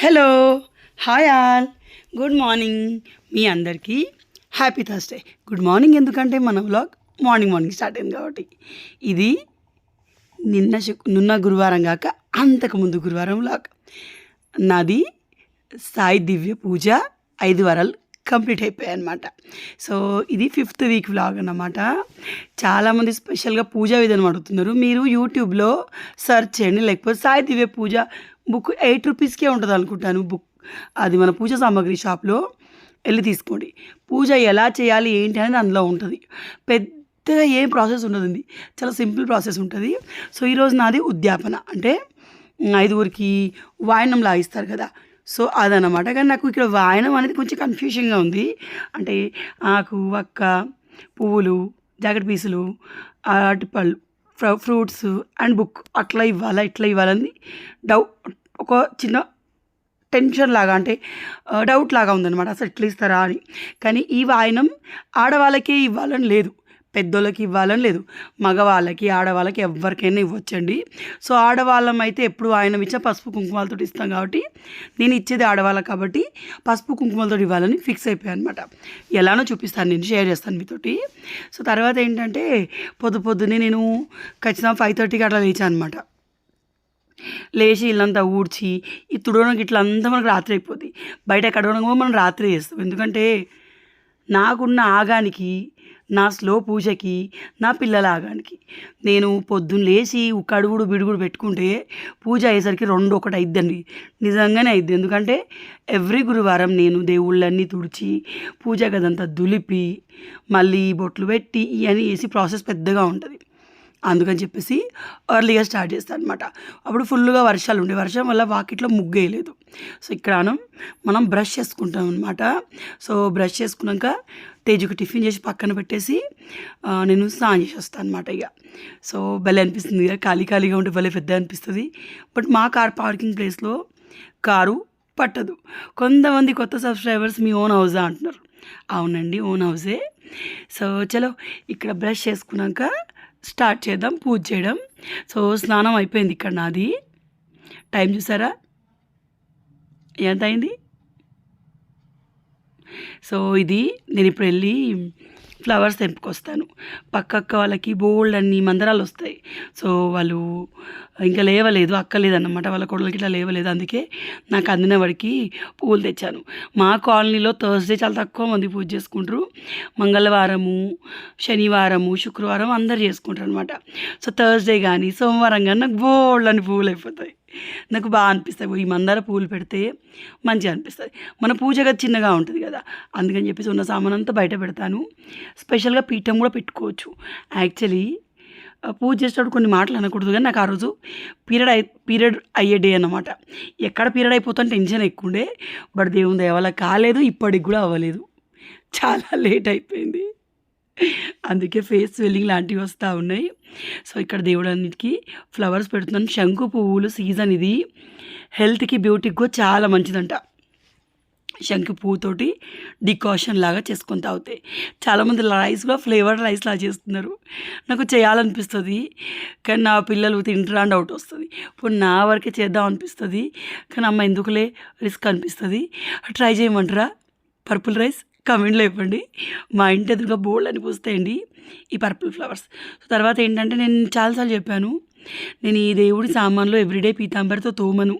Hello hi all good morning మీ అందరికీ happy Thursday good morning ఎందుకంటే మన వ్లాగ్ మార్నింగ్ మార్నింగ్ స్టార్ట్ అయింది కాబట్టి. ఇది నిన్న శుక్ నిన్న గురువారం కాక అంతకుముందు గురువారం వ్లాగ్ నాది సాయి దివ్య పూజ ఐదు వారాలు కంప్లీట్ అయిపోయాయి అనమాట సో ఇది ఫిఫ్త్ వీక్ వ్లాగ్ అన్నమాట. చాలామంది స్పెషల్గా పూజా విధానం అడుగుతున్నారు. మీరు యూట్యూబ్లో సెర్చ్ చేయండి లేకపోతే సాయి దివ్య పూజ బుక్ ఎయిట్ రూపీస్కే ఉంటుంది అనుకుంటాను బుక్. అది మన పూజ సామాగ్రి షాప్లో వెళ్ళి తీసుకోండి. పూజ ఎలా చేయాలి ఏంటి అనేది అందులో ఉంటుంది. పెద్దగా ఏం ప్రాసెస్ ఉండదండి. చాలా సింపుల్ ప్రాసెస్ ఉంటుంది. సో ఈరోజు నాది ఉద్యాపన. అంటే ఐదుగురికి వాయనం లాగిస్తారు కదా. సో అదనమాట కానీ నాకు ఇక్కడ వాయనం అనేది కొంచెం కన్ఫ్యూషన్గా ఉంది. అంటే ఆకు వక్క పువ్వులు జాకెట్ పీసులు అరటిపళ్ళు ఫ్రూట్స్ అండ్ బుక్. అట్లా ఇవ్వాలా ఇట్లా ఇవ్వాలని డౌ ఒక చిన్న టెన్షన్ లాగా అంటే డౌట్ లాగా ఉందన్నమాట. అసలు ఎట్లా ఇస్తారా అని. కానీ ఈ వాయనం ఆడవాళ్ళకే ఇవ్వాలని లేదు. పెద్దోళ్ళకి ఇవ్వాలని లేదు. మగవాళ్ళకి ఆడవాళ్ళకి ఎవరికైనా ఇవ్వచ్చండి. సో ఆడవాళ్ళం అయితే ఎప్పుడు ఆయన ఇచ్చా పసుపు కుంకుమాలతో ఇస్తాం కాబట్టి నేను ఇచ్చేది ఆడవాళ్ళకి కాబట్టి పసుపు కుంకుమాలతో ఇవ్వాలని ఫిక్స్ అయిపోయాను అనమాట ఎలానో చూపిస్తాను నేను షేర్ చేస్తాను మీతోటి. సో తర్వాత ఏంటంటే పొద్దు పొద్దున్నే నేను ఖచ్చితంగా ఫైవ్ థర్టీకి అట్లా లేచాను అనమాట లేచి ఇల్లంతా ఊడ్చి ఈ తుడవడానికి ఇట్లా అంతా మనకు రాత్రి అయిపోద్ది. బయట కడవడం కూడా మనం రాత్రి చేస్తాం. ఎందుకంటే నాకున్న ఆగానికి నా స్లో పూజకి నా పిల్లల ఆగానికి నేను పొద్దున్న లేచి కడుగుడు బిడుగుడు పెట్టుకుంటే పూజ అయ్యేసరికి రెండు ఒకటి అయిద్దండి. నిజంగానే అయిద్ది. ఎందుకంటే ఎవ్రీ గురువారం నేను దేవుళ్ళన్నీ తుడిచి పూజ గదంతా దులిపి మళ్ళీ బొట్లు పెట్టి ఇవన్నీ వేసి ప్రాసెస్ పెద్దగా ఉంటుంది. అందుకని చెప్పేసి ఎర్లీగా స్టార్ట్ చేస్తాను అనమాట అప్పుడు ఫుల్గా వర్షాలు ఉండే. వర్షం వల్ల వాకిట్లో ముగ్గేయలేదు. సో ఇక్కడ మనం బ్రష్ చేసుకుంటాం అనమాట సో బ్రష్ చేసుకున్నాక తేజుకి టిఫిన్ చేసి పక్కన పెట్టేసి నేను స్నానం చేసి వస్తాను అనమాట ఇక సో భలే అనిపిస్తుంది ఇక ఖాళీ ఖాళీగా ఉంటే భలే పెద్ద అనిపిస్తుంది. బట్ మా కార్ పార్కింగ్ ప్లేస్లో కారు పట్టదు. కొంతమంది కొత్త సబ్స్క్రైబర్స్ మీ ఓన్ హౌజా అంటున్నారు. అవునండి ఓన్ హౌజే. సో చలో ఇక్కడ బ్రష్ చేసుకున్నాక స్టార్ట్ చేద్దాం పూజ చేయడం. సో స్నానం అయిపోయింది ఇక్కడ నాది. టైం చూసారా? ఎంత అయింది? సో ఇది నేను ఇప్పుడు వెళ్ళి ఫ్లవర్స్ తెంపుకొస్తాను. పక్కక్క వాళ్ళకి బోల్డ్ అన్ని మందరాలు వస్తాయి. సో వాళ్ళు ఇంకా లేవలేదు అక్కలేదన్నమాట వాళ్ళ కొడలకి ఇట్లా లేవలేదు. అందుకే నాకు అందిన వాడికి పూలు తెచ్చాను. మా కాలనీలో థర్స్డే చాలా తక్కువ మంది పూజ చేసుకుంటారు. మంగళవారము శనివారము శుక్రవారం అందరు చేసుకుంటారు అనమాట సో థర్స్డే కానీ సోమవారం కానీ నాకు బోల్డ్ అని పూలు అయిపోతాయి. నాకు బాగా అనిపిస్తాయి. ఈ మందార పువ్వులు పెడితే మంచిగా అనిపిస్తుంది. మన పూజ గది చిన్నగా ఉంటుంది కదా. అందుకని చెప్పేసి ఉన్న సామాన్ అంతా బయట పెడతాను. స్పెషల్గా పీఠం కూడా పెట్టుకోవచ్చు. యాక్చువల్లీ పూజ చేసేటప్పుడు కొన్ని మాటలు అనకూడదు కానీ నాకు ఆ రోజు పీరియడ్ అయి పీరియడ్ అయ్యే డే అన్నమాట. ఎక్కడ పీరియడ్ అయిపోతాను టెన్షన్ ఎక్కువ ఉండే బట్ దేవుని దేవాల కాలేదు ఇప్పటికి కూడా అవ్వలేదు. చాలా లేట్ అయిపోయింది. అందుకే ఫేస్ స్వెల్లింగ్ లాంటివి వస్తూ ఉన్నాయి. సో ఇక్కడ దేవుడానికి ఫ్లవర్స్ పెడుతున్నాను శంకు పువ్వులు సీజన్ ఇది. హెల్త్కి బ్యూటీకి కూడా చాలా మంచిదంట. శంకు పువ్వుతోటి డికాషన్ లాగా చేసుకొని తాగుతాయి చాలామంది రైస్ కూడా ఫ్లేవర్డ్ రైస్ లాగా చేస్తున్నారు. నాకు చేయాలనిపిస్తుంది కానీ నా పిల్లలు తింటారా అని డౌట్ వస్తుంది. ఇప్పుడు నా వరకే చేద్దాం అనిపిస్తుంది కానీ అమ్మ ఎందుకులే రిస్క్ అనిపిస్తుంది. ట్రై చేయమంటారా? Purple rice? కమెంట్లో ఇవ్వండి. మా ఇంటి ఎదురుగా బోల్డ్ అని పూస్తాయండి ఈ పర్పుల్ ఫ్లవర్స్. సో తర్వాత ఏంటంటే నేను చాలాసార్లు చెప్పాను నేను ఈ దేవుడి సామాన్లో ఎవ్రీడే పీతాంబరితో తోమను.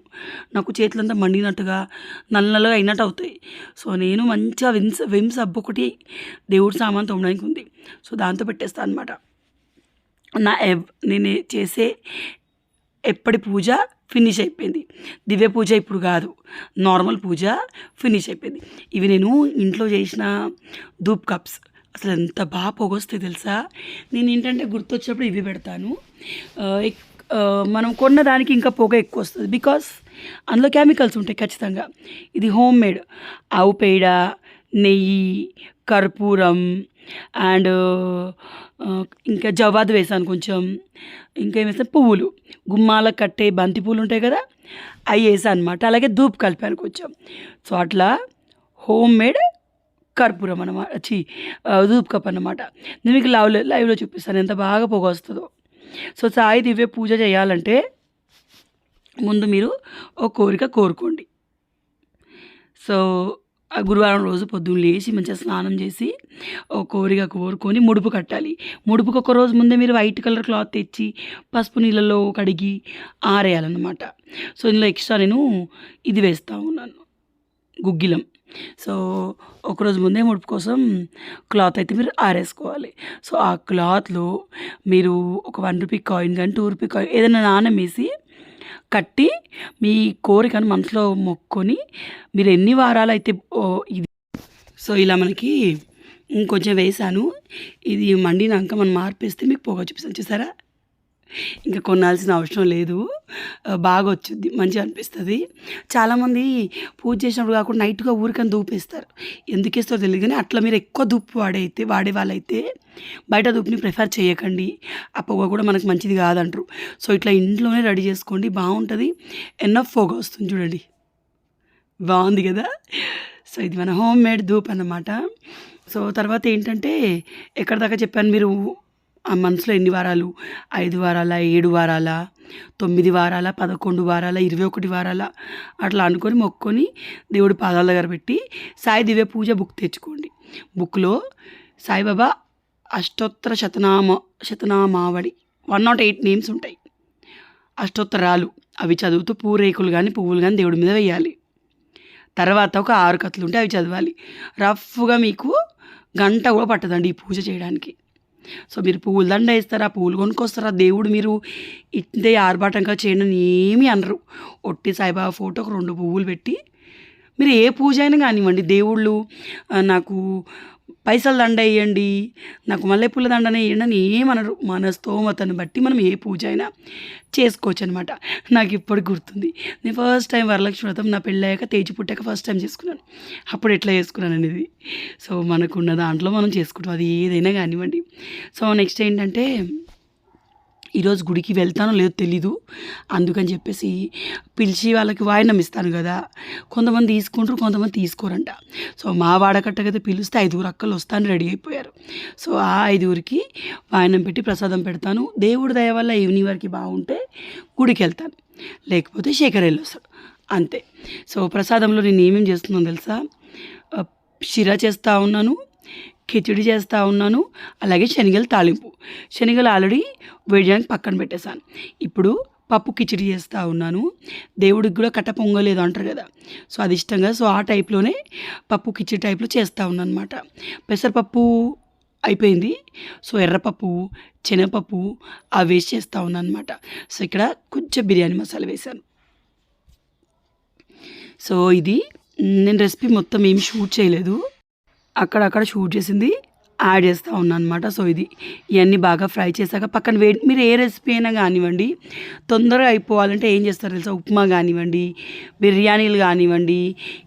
నాకు చేతులంతా మండినట్టుగా నల్లగా అయినట్టు అవుతాయి. సో నేను మంచిగా విమ్స్ విమ్ సబ్బు ఒకటి దేవుడి సామాన్ తోమడానికి ఉంది. సో దాంతో పెట్టేస్తాను అనమాట నా ఎవ్ నేను చేసే ఎప్పటి పూజ ఫినిష్ అయిపోయింది. దివ్య పూజ ఇప్పుడు కాదు. నార్మల్ పూజ ఫినిష్ అయిపోయింది. ఇవి నేను ఇంట్లో చేసిన ధూప్ కప్స్. అసలు ఎంత బాగా పొగొస్తాయి తెలుసా? నేను ఏంటంటే గుర్తొచ్చినప్పుడు ఇవి పెడతాను. ఎక్- మనం కొన్న దానికి ఇంకా పొగ ఎక్కువ వస్తుంది. బికాస్ అందులో కెమికల్స్ ఉంటాయి ఖచ్చితంగా. ఇది హోమ్ మేడ్ ఆవు పేడ నెయ్యి కర్పూరం అండ్ ఇంకా జవాదు వేసాను కొంచెం. ఇంకా ఏం వేసాను పువ్వులు. గుమ్మాల కట్టే బంతి పువ్వులు ఉంటాయి కదా అవి వేసాను అనమాట అలాగే ధూప్ కలిపాను కొంచెం. సో అట్లా హోమ్ మేడ్ కర్పూరం అనమాట చీ ధూప్ కప్ అన్నమాట. నేను మీకు లైవ్లో లైవ్లో చూపిస్తాను ఎంత బాగా పొగ వస్తుందో. సో సాయి దివ్య పూజ చేయాలంటే ముందు మీరు ఒక కోరిక కోరుకోండి. సో గురువారం రోజు పొద్దున్న లేచి మంచిగా స్నానం చేసి ఒక కోరిక కోరుకొని ముడుపు కట్టాలి. ముడుపుకి ఒక రోజు ముందే మీరు వైట్ కలర్ క్లాత్ తెచ్చి పసుపు నీళ్ళలో కడిగి ఆరేయాలన్నమాట. సో ఇందులో ఎక్స్ట్రా నేను ఇది వేస్తూ ఉన్నాను. గుగ్గిలం. సో ఒకరోజు ముందే ముడుపు కోసం క్లాత్ అయితే మీరు ఆరేసుకోవాలి. సో ఆ క్లాత్లో మీరు ఒక వన్ రూపీ కాయిన్ కానీ టూ రూపీ కాయిన్ ఏదైనా నాణ్యం వేసి కట్టి మీ కోరికను మనసులో మొక్కొని మీరు ఎన్ని వారాలు అయితే ఓ ఇది సో ఇలా మనకి ఇంకొంచెం వేసాను ఇది మండినాక మనం మార్పేస్తే మీకు పొగ చూపిస్తాను. చూసారా? ఇంకా కొనాల్సిన అవసరం లేదు. బాగా వచ్చుద్ది మంచిగా అనిపిస్తుంది. చాలామంది పూజ చేసినప్పుడు కాకుండా నైట్గా ఊరికని దూపేస్తారు. ఎందుకు వేస్తారో తెలియదు కానీ అట్లా మీరు ఎక్కువ దుప్పు వాడైతే వాడే వాళ్ళైతే బయట దుప్పుని ప్రిఫర్ చేయకండి. ఆ పొగ కూడా మనకు మంచిది కాదంటారు. సో ఇట్లా ఇంట్లోనే రెడీ చేసుకోండి. బాగుంటుంది. ఎన్నో పొగ వస్తుంది చూడండి. బాగుంది కదా? సో ఇది మన హోమ్ మేడ్ ధూప్ అన్నమాట. సో తర్వాత ఏంటంటే ఎక్కడ దాకా చెప్పాను మీరు? ఆ మనసులో ఎన్ని వారాలు? ఐదు వారాల? ఏడు వారాల? తొమ్మిది వారాల? పదకొండు వారాల? ఇరవై ఒకటి వారాల? అట్లా అనుకొని మొక్కుకొని దేవుడి పాదాల దగ్గర పెట్టి సాయి దివ్య పూజ బుక్ తెచ్చుకోండి. బుక్లో సాయిబాబా అష్టోత్తర శతనామ శతనామావళి వన్ నాట్ ఎయిట్ నేమ్స్ ఉంటాయి. అష్టోత్తరాలు అవి చదువుతూ పూరేకులు కానీ పువ్వులు కానీ దేవుడి మీద వేయాలి. తర్వాత ఒక ఆరు కథలు ఉంటే అవి చదవాలి. రఫ్గా మీకు గంట కూడా పట్టదండి ఈ పూజ చేయడానికి. సో మీరు పువ్వుల దండ వేస్తారా? పువ్వులు కొనుక్కొస్తారా? దేవుడు మీరు ఇంతే ఆర్భాటంగా చేయండి అని ఏమీ అనరు. ఒట్టి సాయిబాబా ఫోటోకు రెండు పువ్వులు పెట్టి మీరు ఏ పూజ అయినా కానివ్వండి దేవుళ్ళు నాకు పైసలు దండ వేయండి. నాకు మల్లెపూల దండనే వేయండి అని ఏమనరు. మన స్తోమతను బట్టి మనం ఏ పూజ అయినా చేసుకోవచ్చు అనమాట నాకు ఇప్పుడు గుర్తుంది. నేను ఫస్ట్ టైం వరలక్ష్మి వ్రతం నా పెళ్ళయ్యాక తేజి పుట్టాక ఫస్ట్ టైం చేసుకున్నాను. అప్పుడు ఎట్లా చేసుకున్నాను అనేది. సో మనకున్న దాంట్లో మనం చేసుకుంటాం. అది ఏదైనా కానివ్వండి. సో నెక్స్ట్ ఏంటంటే ఈరోజు గుడికి వెళ్తానో లేదో తెలీదు. అందుకని చెప్పేసి పిలిచి వాళ్ళకి వాయినం ఇస్తాను కదా. కొంతమంది తీసుకుంటారు కొంతమంది తీసుకోరంట. సో మా వాడకట్టకైతే పిలిస్తే ఐదుగురు అక్కలు వస్తాను రెడీ అయిపోయారు. సో ఆ ఐదుగురికి వాయినం పెట్టి ప్రసాదం పెడతాను. దేవుడి దయ వల్ల ఈవినింగ్ వరకు బాగుంటే గుడికి వెళ్తాను. లేకపోతే శేఖర్ వెళ్ళొస్తాడు అంతే. సో ప్రసాదంలో నేను ఏమేమి చేస్తున్నాను తెలుసా? షిరా చేస్తూ ఉన్నాను. కిచిడి చేస్తూ ఉన్నాను. అలాగే శనగలు తాలింపు. శనగలు ఆల్రెడీ వేయడానికి పక్కన పెట్టేశాను. ఇప్పుడు పప్పు కిచిడి చేస్తూ ఉన్నాను. దేవుడికి కూడా కట్ట పొంగలేదు అంటారు కదా. సో అది ఇష్టంగా సో ఆ టైప్లోనే పప్పు కిచిడి టైప్లో చేస్తూ ఉన్నాను అనమాట పెసరపప్పు అయిపోయింది. సో ఎర్రపప్పు శనగపప్పు అవి వేసి చేస్తూ ఉన్నాను అనమాట సో ఇక్కడ కొంచెం బిర్యానీ మసాలా వేశాను. సో ఇది నేను రెసిపీ మొత్తం ఏమి షూట్ చేయలేదు. అక్కడక్కడ షూట్ చేసింది యాడ్ చేస్తూ ఉన్నాను అనమాట సో ఇది ఇవన్నీ బాగా ఫ్రై చేశాక పక్కన వేడి మీరు ఏ రెసిపీ అయినా కానివ్వండి తొందరగా అయిపోవాలంటే ఏం చేస్తారు తెలుసా? ఉప్మా కానివ్వండి బిర్యానీలు కానివ్వండి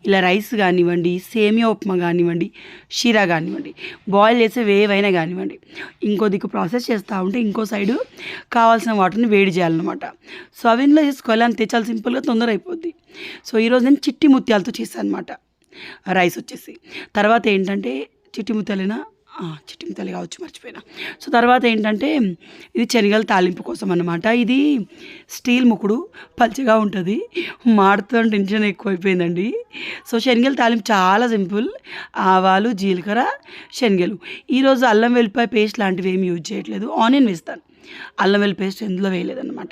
ఇలా రైస్ కానివ్వండి సేమియా ఉప్మా కానివ్వండి షీరా కానివ్వండి బాయిల్ చేసే వేవైనా కానివ్వండి. ఇంకో దిక్కు ప్రాసెస్ చేస్తూ ఉంటే ఇంకో సైడు కావాల్సిన వాటర్ని వేడి చేయాలన్నమాట. సో అవన్నీ చేసుకోవాలి అంతే చాలా సింపుల్గా తొందర అయిపోద్ది. సో ఈరోజు నేను చిట్టి ముత్యాలతో చేశాను అనమాట రైస్ వచ్చేసి. తర్వాత ఏంటంటే చిట్టి ముత్యాలేనా చిట్టి కావచ్చు మర్చిపోయినా. సో తర్వాత ఏంటంటే ఇది శనగల తాలింపు కోసం అన్నమాట. ఇది స్టీల్ ముకుడు పల్చగా ఉంటుంది. మాడుతో టెన్షన్ ఎక్కువైపోయిందండి. సో శనగల తాలింపు చాలా సింపుల్. ఆవాలు జీలకర్ర శనగలు. ఈరోజు అల్లం వెల్లిపాయ పేస్ట్ లాంటివి ఏమి యూజ్ చేయట్లేదు. ఆనియన్ వేస్తాను. అల్లం వెల్లి పేస్ట్ ఎందులో వేయలేదన్నమాట.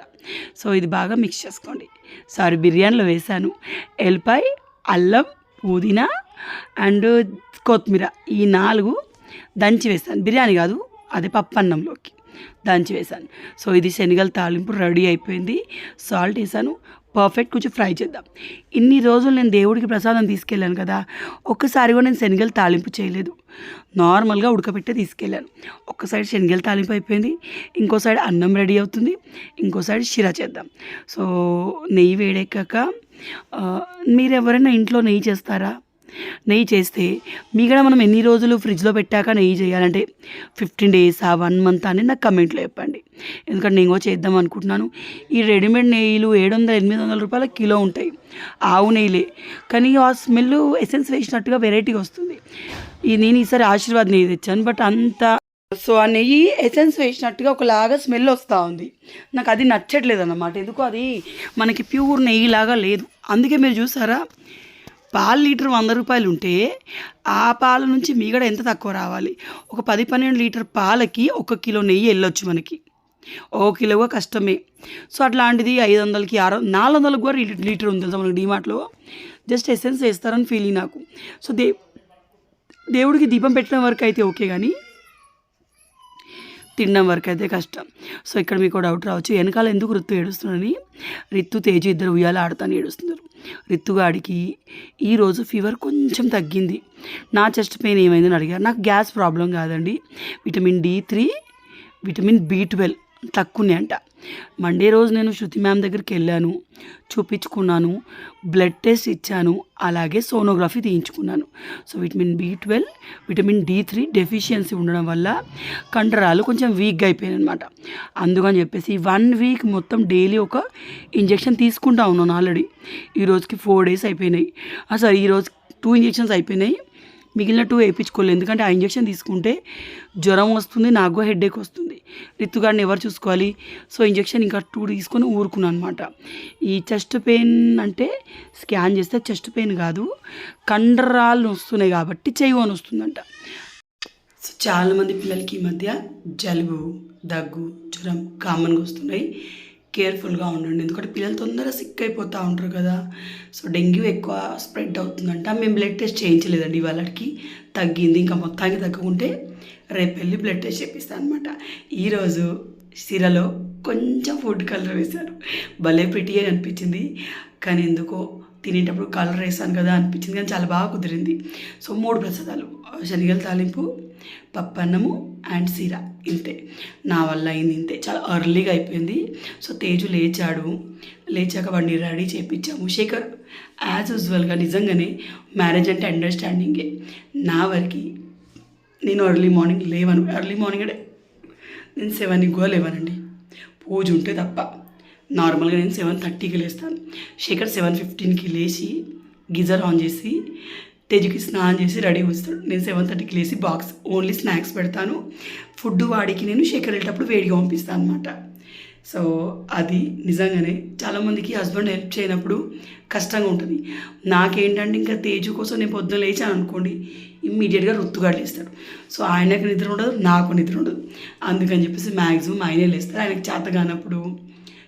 సో ఇది బాగా మిక్స్ చేసుకోండి. సారీ బిర్యానీలో వేసాను ఎల్లిపాయ అల్లం పుదీనా అండ్ కొత్తిమీర. ఈ నాలుగు దంచి వేసాను బిర్యానీ కాదు అదే పప్పు అన్నంలోకి దంచి వేసాను సో ఇది శనగల తాలింపు రెడీ అయిపోయింది. సాల్ట్ వేసాను పర్ఫెక్ట్ కొంచెం ఫ్రై చేద్దాం. ఇన్ని రోజులు నేను దేవుడికి ప్రసాదం తీసుకెళ్ళాను కదా ఒక్కసారి కూడా నేను శనగలు తాలింపు చేయలేదు. నార్మల్గా ఉడకబెట్టే తీసుకెళ్ళాను. ఒక సైడ్ శనగలు తాలింపు అయిపోయింది ఇంకో సైడ్ అన్నం రెడీ అవుతుంది ఇంకో సైడ్ షిరా చేద్దాం. సో నెయ్యి వేడెక్కాక మీరు ఎవరైనా ఇంట్లో నెయ్యి చేస్తారా? నెయ్యి చేస్తే మిగతా మనం ఎన్ని రోజులు ఫ్రిడ్జ్లో పెట్టాక నెయ్యి చేయాలంటే ఫిఫ్టీన్ డేస్ ఆ వన్ మంత్ అని నాకు కమెంట్లో చెప్పండి. ఎందుకంటే నేను కూడా చేద్దాం అనుకుంటున్నాను. ఈ రెడీమేడ్ నెయ్యిలు ఏడు వందల ఎనిమిది వందల రూపాయల కిలో ఉంటాయి. ఆవు నెయ్యిలే. కానీ ఆ స్మెల్ ఎసెన్స్ వేసినట్టుగా వెరైటీగా వస్తుంది. ఇది నేను ఈసారి ఆశీర్వాద్ నెయ్యి తెచ్చాను. బట్ అంత సో ఆ నెయ్యి ఎసెన్స్ వేసినట్టుగా ఒకలాగా స్మెల్ వస్తూ ఉంది. నాకు అది నచ్చట్లేదు అన్నమాట ఎందుకు అది మనకి ప్యూర్ నెయ్యి లాగా లేదు. అందుకే మీరు చూసారా? పాలు లీటర్ వంద రూపాయలు ఉంటే ఆ పాల నుంచి మిగడ ఎంత తక్కువ రావాలి? ఒక పది పన్నెండు లీటర్ పాలకి ఒక కిలో నెయ్యి వెళ్ళొచ్చు మనకి. ఓ కిలో కష్టమే. సో అట్లాంటిది ఐదు వందలకి ఆరు నాలుగు వందలకు కూడా లీటర్ ఉంది తెలుసా మనకి డిమార్ట్లో? జస్ట్ ఎసెన్స్ వేస్తారని ఫీలింగ్ నాకు. సో దే దేవుడికి దీపం పెట్టడం వరకు అయితే ఓకే కానీ తినడం వరకు అయితే కష్టం. సో ఇక్కడ మీకు డౌట్ రావచ్చు. వెనకాల ఎందుకు రిత్తు ఏడుస్తున్నారని? రిత్తు తేజు ఇద్దరు ఉయ్యాల ఆడుతాను ఏడుస్తున్నారు. రిత్తుగాడికి ఈరోజు ఫీవర్ కొంచెం తగ్గింది. నా చెస్ట్ పెయిన్ ఏమైందని అడిగారు. నాకు గ్యాస్ ప్రాబ్లం కాదండి. Vitamin D three vitamin B twelve తక్కువనే అంట. మండే రోజు నేను శృతి మ్యామ్ దగ్గరికి వెళ్ళాను చూపించుకున్నాను బ్లడ్ టెస్ట్ ఇచ్చాను అలాగే sonography తీయించుకున్నాను. So vitamin B twelve vitamin D three deficiency ఉండడం వల్ల కండరాలు కొంచెం వీక్గా అయిపోయాయి అనమాట అందుకని చెప్పేసి వన్ వీక్ మొత్తం డైలీ ఒక ఇంజెక్షన్ తీసుకుంటా ఉన్నాను ఆల్రెడీ. ఈ రోజుకి ఫోర్ డేస్ అయిపోయినాయి. సారీ ఈరోజు టూ ఇంజెక్షన్స్ అయిపోయినాయి. మిగిలిన టూ వేయించుకోలేదు. ఎందుకంటే ఆ ఇంజెక్షన్ తీసుకుంటే జ్వరం వస్తుంది నాకు హెడేక్ వస్తుంది. రిత్తుగాడిని ఎవరు చూసుకోవాలి? సో ఇంజెక్షన్ ఇంకా టూ తీసుకొని ఊరుకున్నాను అనమాట ఈ చెస్ట్ పెయిన్ అంటే స్కాన్ చేస్తే చెస్ట్ పెయిన్ కాదు కండరాలు వస్తున్నాయి కాబట్టి చెయ్యి అని వస్తుందంట సో చాలామంది పిల్లలకి ఈ మధ్య జలుబు దగ్గు జ్వరం కామన్గా వస్తున్నాయి. కేర్ఫుల్గా ఉండండి. ఎందుకంటే పిల్లలు తొందరగా సిక్ అయిపోతూ ఉంటారు కదా. సో డెంగ్యూ ఎక్కువ స్ప్రెడ్ అవుతుందంట. మేము బ్లడ్ టెస్ట్ చేయించలేదండి వాళ్ళకి తగ్గింది. ఇంకా మొత్తానికి తగ్గకుంటే రేపు వెళ్ళి బ్లడ్ టెస్ట్ చేపిస్తాను అనమాట ఈరోజు సిరలో కొంచెం ఫుడ్ కలర్ వేశారు. భలే ప్రిటీగా అనిపించింది. కానీ ఎందుకో తినేటప్పుడు కలర్ వేసాను కదా అనిపించింది. కానీ చాలా బాగా కుదిరింది. సో మూడు ప్రసాదాలు. శనగల తాలింపు పప్పన్నము అండ్ సిరా ఇంతే. నా వల్ల అయింది ఇంతే. చాలా అర్లీగా అయిపోయింది. సో తేజు లేచాడు. లేచాక వాడిని రెడీ చేయించాము శేఖర్ యాజ్ యూజువల్గా నిజంగానే మ్యారేజ్ అంటే అండర్స్టాండింగే నా వరకు నేను ఎర్లీ మార్నింగ్ లేవను. ఎర్లీ మార్నింగ్ అంటే నేను సెవెన్కి కూడా లేవనండి. పూజ ఉంటే తప్ప. నార్మల్గా నేను సెవెన్ థర్టీకి లేస్తాను. శేఖర్ సెవెన్ ఫిఫ్టీన్కి లేచి గీజర్ ఆన్ చేసి తేజుకి స్నానం చేసి రెడీ వస్తాడు నేను సెవెన్ థర్టీకి లేచి బాక్స్ ఓన్లీ స్నాక్స్ పెడతాను. ఫుడ్ వాడికి నేను శేఖర్ వెళ్ళేటప్పుడు వేడిగా పంపిస్తాను అనమాట సో అది నిజంగానే చాలామందికి హస్బెండ్ హెల్ప్ చేయనప్పుడు కష్టంగా ఉంటుంది. నాకేంటంటే ఇంకా తేజు కోసం నేను పొద్దున లేచాను అనుకోండి ఇమ్మీడియట్గా రొత్తుగా లేస్తాడు. సో ఆయనకు నిద్ర ఉండదు నాకు నిద్ర ఉండదు. అందుకని చెప్పేసి మ్యాక్సిమం ఆయనే లేస్తారు. ఆయనకు చేత కానప్పుడు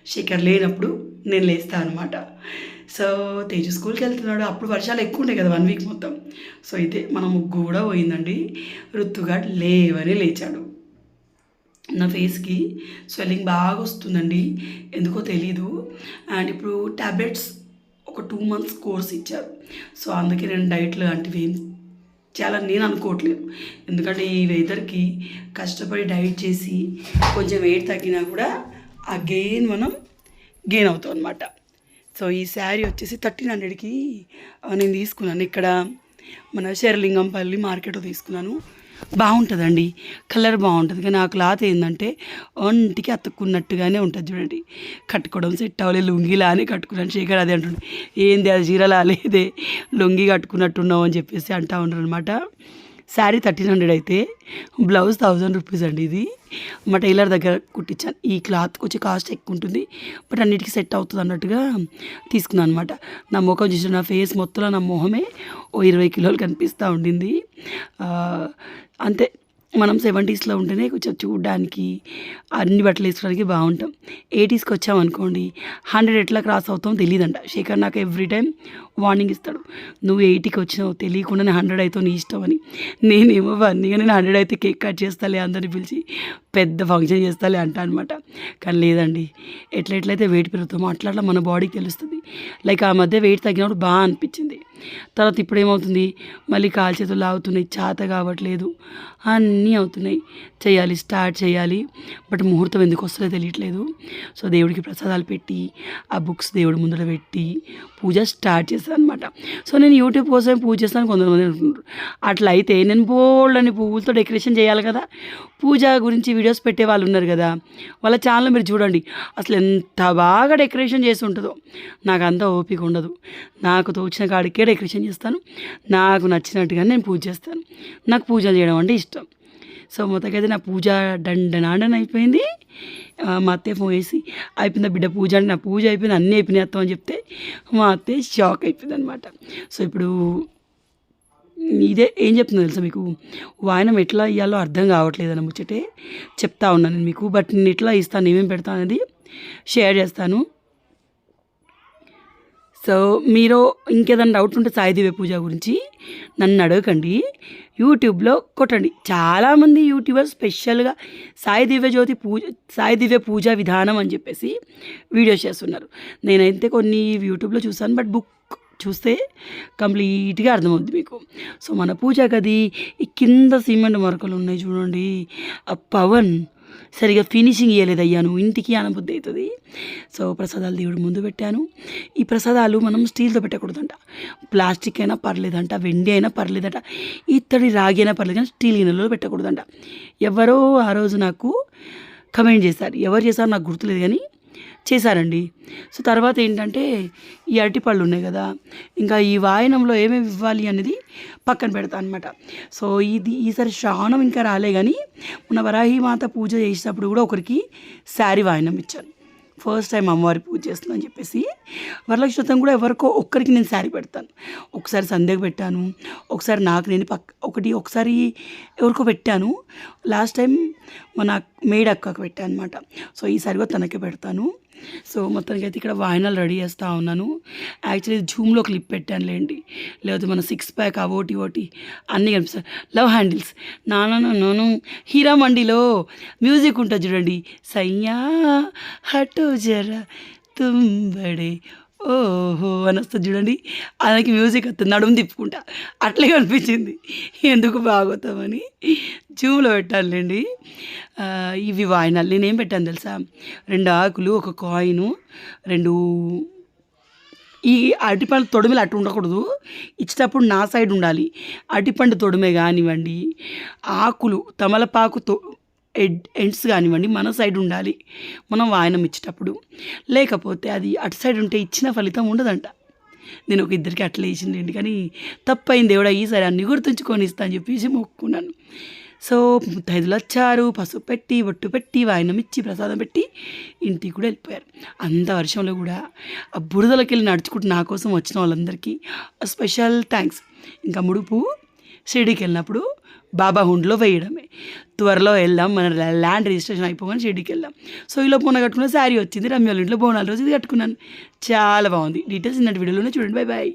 షికర్ లేనప్పుడు నేను లేస్తాను అనమాట సో తేజు స్కూల్కి వెళ్తున్నాడు. అప్పుడు వర్షాలు ఎక్కువ ఉంటాయి కదా వన్ వీక్ మొత్తం. సో అయితే మన ముగ్గు కూడా పోయిందండి. రుత్తుగాడు లేవని లేచాడు. నా ఫేస్కి స్వెల్లింగ్ బాగా వస్తుందండి. ఎందుకో తెలీదు. అండ్ ఇప్పుడు ట్యాబ్లెట్స్ ఒక టూ మంత్స్ కోర్స్ ఇచ్చారు. సో అందుకే నేను డైట్లు లాంటివి ఏం చాలా నేను అనుకోవట్లేదు. ఎందుకంటే ఈ వెదర్కి కష్టపడి డైట్ చేసి కొంచెం వెయిట్ తగ్గినా కూడా ఆ గెయిన్ మనం గెయిన్ అవుతాం అనమాట సో ఈ శారీ వచ్చేసి థర్టీన్ హండ్రెడ్కి నేను తీసుకున్నాను. ఇక్కడ మన శరలింగంపల్లి మార్కెట్లో తీసుకున్నాను. బాగుంటుందండి. కలర్ బాగుంటుంది. కానీ ఆ క్లాత్ ఏంటంటే ఒంటికి అతుక్కున్నట్టుగానే ఉంటుంది చూడండి. కట్టుకోవడం సెట్ అవ్వలేదు. లుంగిలా అని కట్టుకున్నాను. శేఖర్ అదే అంటుండే. ఏంది అది చీరలా లేదే లొంగి కట్టుకున్నట్టున్నావు అని చెప్పేసి అంటా ఉండరు అనమాట శారీ థర్టీన్ హండ్రెడ్ అయితే బ్లౌజ్ థౌజండ్ రూపీస్ అండి ఇది. మా టైలర్ దగ్గర కుట్టించాను. ఈ క్లాత్ కొంచెం కాస్ట్ ఎక్కువ ఉంటుంది. బట్ అన్నిటికీ సెట్ అవుతుంది అన్నట్టుగా తీసుకున్నాను అనమాట నా ముఖం చూసి నా ఫేస్ మొత్తంలో నా మొహమే ఓ ఇరవై కిలోలు కనిపిస్తూ ఉండింది. అంతే. మనం సెవెంటీస్లో ఉంటేనే కొంచెం చూడడానికి అన్ని బట్టలు వేసుకోవడానికి బాగుంటాం. ఎయిటీస్కి వచ్చామనుకోండి హండ్రెడ్ ఎట్లా క్రాస్ అవుతాం తెలియదంట శేఖర్ నాకు ఎవ్రీ టైం వార్నింగ్ ఇస్తాడు నువ్వు ఎయిటీకి వచ్చినావు తెలియకుండానే హండ్రెడ్ అవుతావు నీ ఇష్టం అని. నేనేమో అన్నీగా నేను హండ్రెడ్ అయితే కేక్ కట్ చేస్తాలే అందరిని పిలిచి పెద్ద ఫంక్షన్ చేస్తాలే అంట అనమాట కానీ లేదండి ఎట్లా ఎట్లయితే వెయిట్ పెరుగుతామో అట్లా అట్లా మన బాడీకి తెలుస్తుంది. లైక్ ఆ మధ్య వెయిట్ తగ్గినప్పుడు బాగా అనిపించింది. తర్వాత ఇప్పుడు ఏమవుతుంది మళ్ళీ కాలు చేతులు లాగుతున్నాయి చేత కావట్లేదు. అన్నీ అవుతున్నాయి. చేయాలి స్టార్ట్ చేయాలి. బట్ ముహూర్తం ఎందుకు వస్తుందో తెలియట్లేదు. సో దేవుడికి ప్రసాదాలు పెట్టి ఆ బుక్స్ దేవుడి ముందర పెట్టి పూజ స్టార్ట్ చేస్తాను అనమాట సో నేను యూట్యూబ్ కోసం పూజ చేస్తాను. కొంతమంది అనుకుంటారు అట్లా అయితే నేను బోల్డ్ అని పువ్వులతో డెకరేషన్ చేయాలి కదా. పూజ గురించి వీడియోస్ పెట్టే వాళ్ళు ఉన్నారు కదా. వాళ్ళ ఛానల్ మీరు చూడండి. అసలు ఎంత బాగా డెకరేషన్ చేసి ఉంటుందో. నాకు అంత ఓపిక ఉండదు. నాకు తోచిన కాడికే డెకరేషన్ చేస్తాను. నాకు నచ్చినట్టుగా నేను పూజ చేస్తాను. నాకు పూజలు చేయడం అంటే ఇష్టం. సో మొత్తకైతే నా పూజ దండనాడని అయిపోయింది. మా అత్తయ్య ఫోన్ చేసి అయిపోయిందా బిడ్డ పూజ? అంటే నా పూజ అయిపోయింది అన్నీ అయిపోయినాయి అత్తం అని చెప్తే మా అత్తయ్య షాక్ అయిపోయింది అనమాట సో ఇప్పుడు ఇదే ఏం చెప్తుందో తెలుసా మీకు? వాయనం ఎట్లా ఇవ్వాలో అర్థం కావట్లేదు అని ముచ్చటే చెప్తా ఉన్నాను నేను మీకు. బట్ నేను ఎట్లా ఇస్తాను ఏమేమి పెడతాను అనేది షేర్ చేస్తాను. సో మీరు ఇంకేదైనా డౌట్ ఉంటే సాయి దివ్య పూజ గురించి నన్ను అడగకండి. యూట్యూబ్లో కొట్టండి. చాలామంది యూట్యూబర్ స్పెషల్గా సాయి దివ్య జ్యోతి పూజ సాయి దివ్య పూజ విధానం అని చెప్పేసి వీడియోస్ చేస్తున్నారు. నేనైతే కొన్ని యూట్యూబ్లో చూసాను బట్ బుక్ చూస్తే కంప్లీట్గా అర్థమవుద్ది మీకు. సో మన పూజ గది ఈ కింద సిమెంట్ మరకలు ఉన్నాయి చూడండి. ఆ పవన్ సరిగా ఫినిషింగ్ ఇవ్వలేదు అయ్యాను ఇంటికి అనబుద్ధి అవుతుంది. సో ప్రసాదాలు దేవుడు ముందు పెట్టాను. ఈ ప్రసాదాలు మనం స్టీల్తో పెట్టకూడదంట. ప్లాస్టిక్ అయినా పర్లేదంట వెండి అయినా పర్లేదంట ఇత్తడి రాగి అయినా పర్లేదు కానీ స్టీల్ గిన్నెలో పెట్టకూడదంట. ఎవరో ఆ రోజు నాకు కమెంట్ చేశారు. ఎవరు చేశారో నాకు గుర్తులేదు కానీ చేశారండి. సో తర్వాత ఏంటంటే ఈ అరటిపళ్ళు ఉన్నాయి కదా ఇంకా ఈ వాయనంలో ఏమేమి ఇవ్వాలి అనేది పక్కన పెడతా అనమాట సో ఇది ఈసారి శ్రావణం ఇంకా రాలే కానీ మన వరాహి మాత పూజ చేసినప్పుడు కూడా ఒకరికి శారీ వాయనం ఇచ్చాను ఫస్ట్ టైం అమ్మవారి పూజ చేస్తుందని అని చెప్పేసి వరలక్ష్మి కూడా ఎవరికో ఒక్కరికి నేను శారీ పెడతాను. ఒకసారి సంధ్యకు పెట్టాను ఒకసారి నాకు నేను పక్క ఒకటి ఒకసారి ఎవరికో పెట్టాను. లాస్ట్ టైం మన మేడ్ అక్కకు పెట్టాను అనమాట సో ఈసారి కూడా తనకే పెడతాను. సో మొత్తానికి అయితే ఇక్కడ వాయినాలు రెడీ చేస్తూ ఉన్నాను. యాక్చువల్లీ జూమ్లో క్లిప్ పెట్టాను లేండి. లేకపోతే మన సిక్స్ ప్యాక్ ఆ ఓటి ఓటి అన్నీ కనిపిస్తాయి. లవ్ హ్యాండిల్స్ నానా నోను హీరా మండిలో మ్యూజిక్ ఉంటుంది చూడండి. సయ్యా హటో జరా తుంబడే ఓహో అని వస్తుంది చూడండి. ఆయనకి మ్యూజిక్ వస్తుంది నడుము తిప్పుకుంటా. అట్లే కనిపించింది. ఎందుకు బాగోతామని. జూమ్లో పెట్టాలండి ఇవి వాయినాలు. నేనేం పెట్టాను తెలుసా? రెండు ఆకులు ఒక కాయిను రెండు ఈ అరటిపండు తొడిమెలు అటు ఉండకూడదు. ఇచ్చేటప్పుడు నా సైడ్ ఉండాలి. అరటిపండు తొడిమే కానివ్వండి. ఆకులు తమలపాకు ఎడ్ ఎండ్స్ కానివ్వండి మన సైడ్ ఉండాలి. మనం వాయనం ఇచ్చేటప్పుడు. లేకపోతే అది అటు సైడ్ ఉంటే ఇచ్చిన ఫలితం ఉండదంట. నేను ఒక ఇద్దరికి అట్లా వేసిండండి కానీ తప్పైంది దేవుడా ఈసారి అన్ని గుర్తుంచుకొని ఇస్తా అని చెప్పేసి మొక్కుకున్నాను. సో ముత్తైదులు వచ్చారు పసుపు పెట్టి బొట్టు పెట్టి వాయనం ఇచ్చి ప్రసాదం పెట్టి ఇంటికి కూడా వెళ్ళిపోయారు. అంత వర్షంలో కూడా ఆ బురదలోకి వెళ్ళి నడుచుకుంటూ నా కోసం వచ్చిన వాళ్ళందరికీ స్పెషల్ థ్యాంక్స్. ఇంకా ముడుపు షిరిడికి వెళ్ళినప్పుడు బాబా హుండ్లో వేయడమే. త్వరలో వెళ్దాం మన ల్యాండ్ రిజిస్ట్రేషన్ అయిపోగానే షిరిడీకి వెళ్దాం. సో ఈలో మొన్న కట్టుకున్న శారీ వచ్చింది రమ్యాల ఇంట్లో బోనాల రోజు ఇది కట్టుకున్నాను. చాలా బాగుంది. డీటెయిల్స్ ఇన్నట్టు వీడియోలోనే చూడండి. Bye bye